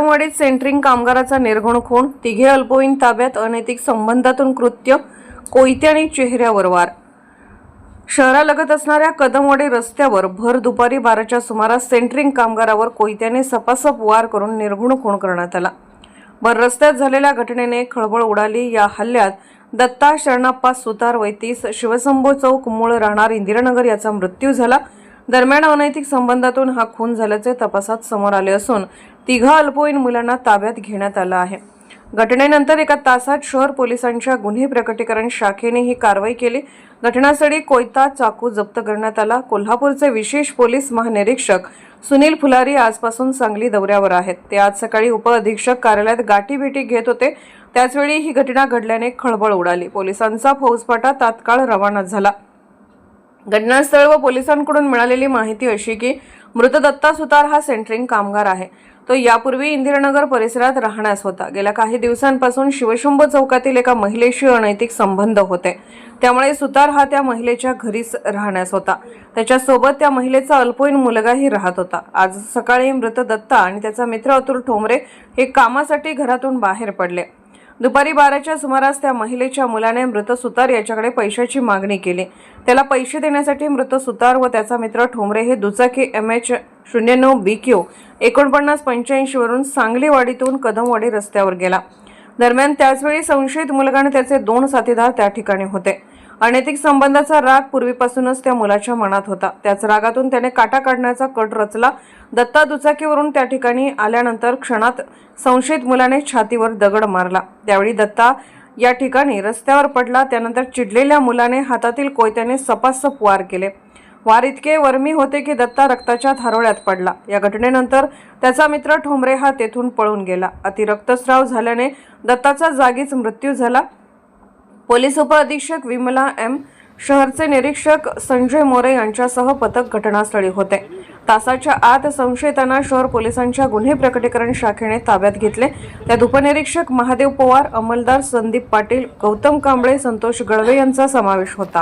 कदमवाडीत centring कामगाराचा निर्घुण खून तिघे अल्पवयीन ताब्यात अनैतिक संबंधातून कृत्य कोयते आणि चेहऱ्यावर वार. शहरालगत असणाऱ्या कदमवाडी रस्त्यावर भर दुपारी बाराच्या सुमारास सेंट्रिंग कामगारावर कोयत्याने सपासप वार करून निर्घुण खून करण्यात आला. भर रस्त्यात झालेल्या घटनेने खळबळ उडाली. या हल्ल्यात दत्ता शरणाप्पा सुतार वैतीस शिवसंभो चौक मूळ राहणार इंदिरानगर याचा मृत्यू झाला. दरम्यान अनैतिक संबंधातून हा खून झाल्याचे तपासात समोर आले असून तिघा अल्पवयीन मुलांना ताब्यात घेण्यात आलं आहे. घटनेनंतर एका तासात शहर पोलिसांच्या गुन्हे प्रकटीकरण शाखेने ही कारवाई केली. घटनास्थळी कोयता चाकू जप्त करण्यात आला. कोल्हापूरचे विशेष पोलीस महानिरीक्षक सुनील फुलारी आजपासून सांगली दौऱ्यावर आहेत. ते आज सकाळी उपअधीक्षक कार्यालयात गाठीभेटी घेत होते. त्याचवेळी ही घटना घडल्याने खळबळ उडाली. पोलिसांचा फौजफाटा तात्काळ रवाना झाला. घटनास्थळ व पोलिसांकडून मिळालेली माहिती अशी की मृत दत्ता सुतार हा सेंट्रिंग कामगार आहे. तो यापूर्वी इंदिरानगर परिसरात राहण्यास होता. गेल्या काही दिवसांपासून शिवशंभ चौकातील एका महिलेशी अनैतिक संबंध होते. त्यामुळे सुतार हा त्या महिलेच्या घरीच राहण्यास होता. त्याच्यासोबत त्या महिलेचा अल्पवयीन मुलगाही राहत होता. आज सकाळी मृत दत्ता आणि त्याचा मित्र अतुल ठोंबरे हे कामासाठी घरातून बाहेर पडले. दुपारी बाराच्या सुमारास त्या महिलेच्या मुलाने मृत सुतार याच्याकडे पैशाची मागणी केली. त्याला पैसे देण्यासाठी मृत सुतार व त्याचा मित्र ठोंबरे हे दुचाकी एम एच शून्य नऊ बी क्यू एकोणपन्नास पंच्याऐंशीवरून सांगलीवाडीतून कदमवाडी रस्त्यावर गेला. दरम्यान त्याचवेळी संशयित मुलगा आणि त्याचे दोन साथीदार त्या ठिकाणी होते. अनैतिक संबंधाचा राग पूर्वीपासूनच त्या मुलाच्या मनात होता. त्याच रागातून त्याने काटा काढण्याचा कट रचला. दत्ता दुचाकीवरून त्या ठिकाणी आल्यानंतर क्षणात संशयित मुलाने छातीवर दगड मारला. त्यावेळी दत्ता या ठिकाणी रस्त्यावर पडला. त्यानंतर चिडलेल्या मुलाने हातातील कोयत्याने सपासप वार केले. वार इतके वर्मी होते की दत्ता रक्ताच्या थारोळ्यात पडला. या घटनेनंतर त्याचा मित्र ठोंबरे हा तेथून पळून गेला. अति रक्तस्राव झाल्याने दत्ताचा जागीच मृत्यू झाला. पोलीस उपअधीक्षक विमला एम. शहरचे निरीक्षक संजय मोरे यांच्यासह पथक घटनास्थळी होते. तासाच्या आत संशयितांना शहर पोलिसांच्या गुन्हे प्रकटीकरण शाखेने ताब्यात घेतले. त्यात उपनिरीक्षक महादेव पवार अंमलदार संदीप पाटील गौतम कांबळे संतोष गळवे यांचा समावेश होता.